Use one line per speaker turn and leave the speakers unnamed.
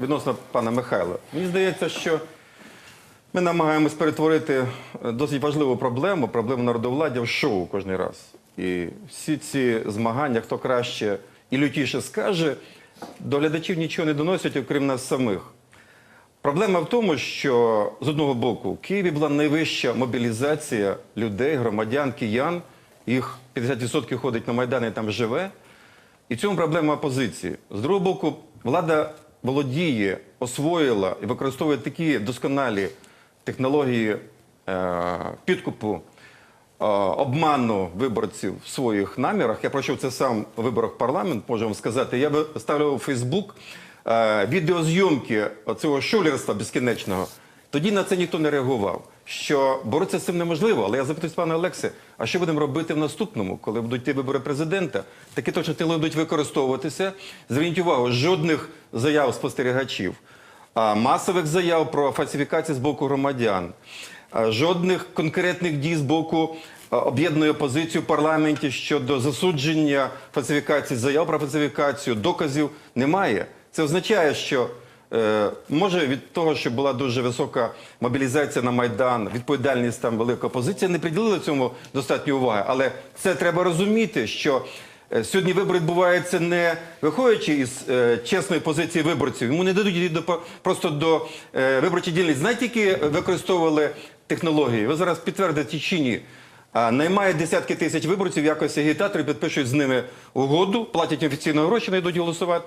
відносно пана Михайла. Мені здається, що ми намагаємось перетворити е, досить важливу проблему, проблему народовладдя в шоу кожен раз. І всі ці змагання, хто краще і лютіше скаже, до глядачів нічого не доносять, окрім нас самих. Проблема в тому, що з одного боку в Києві була найвища мобілізація людей, громадян, киян. Їх 50% ходить на Майдан і там живе. І в цьому проблема опозиції. З другого боку, влада володіє, освоїла і використовує такі досконалі технології е, підкупу, е, обману виборців в своїх намірах. Я пройшов це сам у виборах парламент, можу вам сказати. Я ставлю у Фейсбук відеозйомки цього шулерства безкінечного. Тоді на це ніхто не реагував. Що боротися з цим неможливо, але я запитую пана Олекси, а що будемо робити в наступному, коли будуть ті вибори президента? Такі точно тили будуть використовуватися. Зверніть увагу, жодних заяв спостерігачів, масових заяв про фальсифікації з боку громадян, жодних конкретних дій з боку а, об'єднаної опозиції в парламенті щодо засудження фальсифікації, заяв про фальсифікацію, доказів немає. Це означає, що може від того, що була дуже висока мобілізація на Майдан, відповідальність там велика опозиція, не приділила цьому достатньо уваги. Але це треба розуміти, що е, сьогодні вибори відбуваються не виходячи із е, чесної позиції виборців. Йому не дадуть йти до, просто до е, виборчої дільниці. Знаєте, які використовували технології? Ви зараз підтвердите чи ні? А, Наймають десятки тисяч виборців в якості агітаторів, підпишуть з ними угоду, платять офіційно гроші, не йдуть голосувати.